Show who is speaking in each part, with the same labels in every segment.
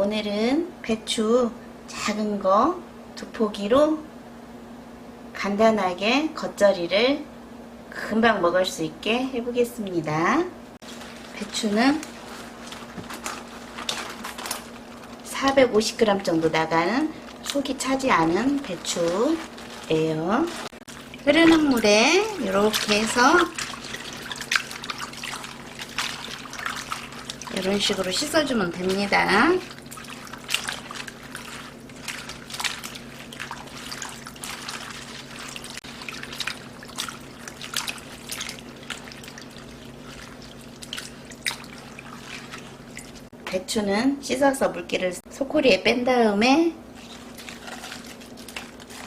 Speaker 1: 오늘은 배추 작은 거 두 포기로 간단하게 겉절이를 금방 먹을 수 있게 해보겠습니다. 배추는 450g 정도 나가는 속이 차지 않은 배추예요. 흐르는 물에 이렇게 해서 이런 식으로 씻어주면 됩니다. 배추는 씻어서 물기를 소쿠리에 뺀 다음에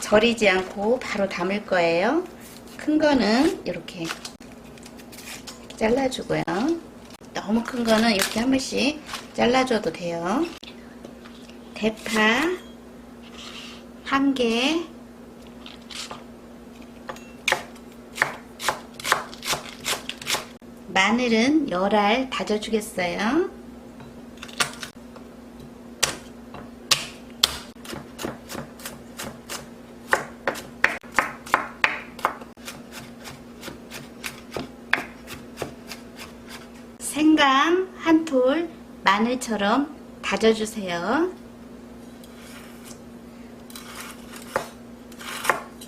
Speaker 1: 절이지 않고 바로 담을 거예요. 큰 거는 이렇게 잘라주고요. 너무 큰 거는 이렇게 한 번씩 잘라줘도 돼요. 대파 한 개, 마늘은 열알 다져주겠어요. 생강 한톨 마늘처럼 다져주세요.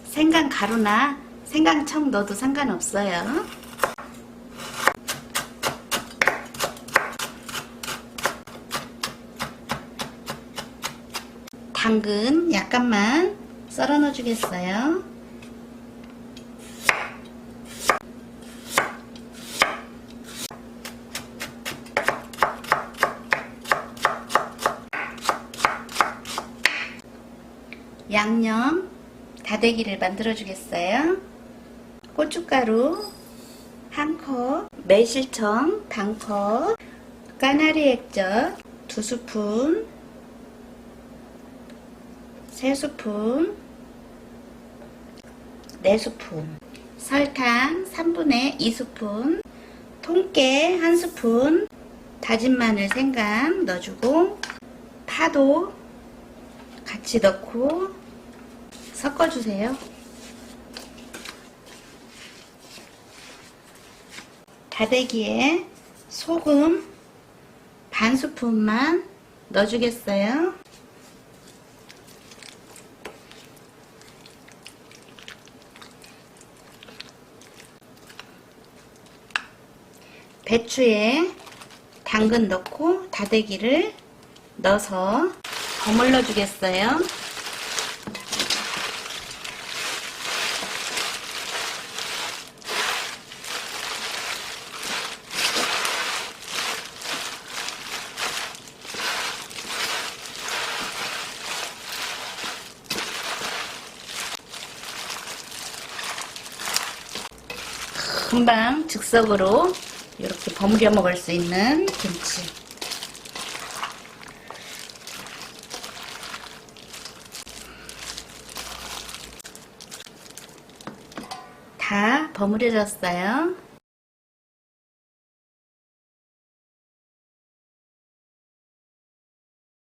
Speaker 1: 생강 가루나 생강청 넣어도 상관없어요. 당근 약간만 썰어 넣어 주겠어요. 양념 다대기를 만들어 주겠어요. 고춧가루 한 컵, 매실청 반컵, 까나리 액젓 두 스푼, 세 스푼, 네 스푼, 설탕 3분의 2스푼, 통깨 한 스푼, 다진 마늘 생강 넣어주고 파도 같이 넣고 섞어주세요. 다대기에 소금 반 스푼만 넣어주겠어요. 배추에 당근 넣고 다대기를 넣어서 버물러 주겠어요. 금방 즉석으로 이렇게 버무려 먹을 수 있는 김치. 다 버무려졌어요.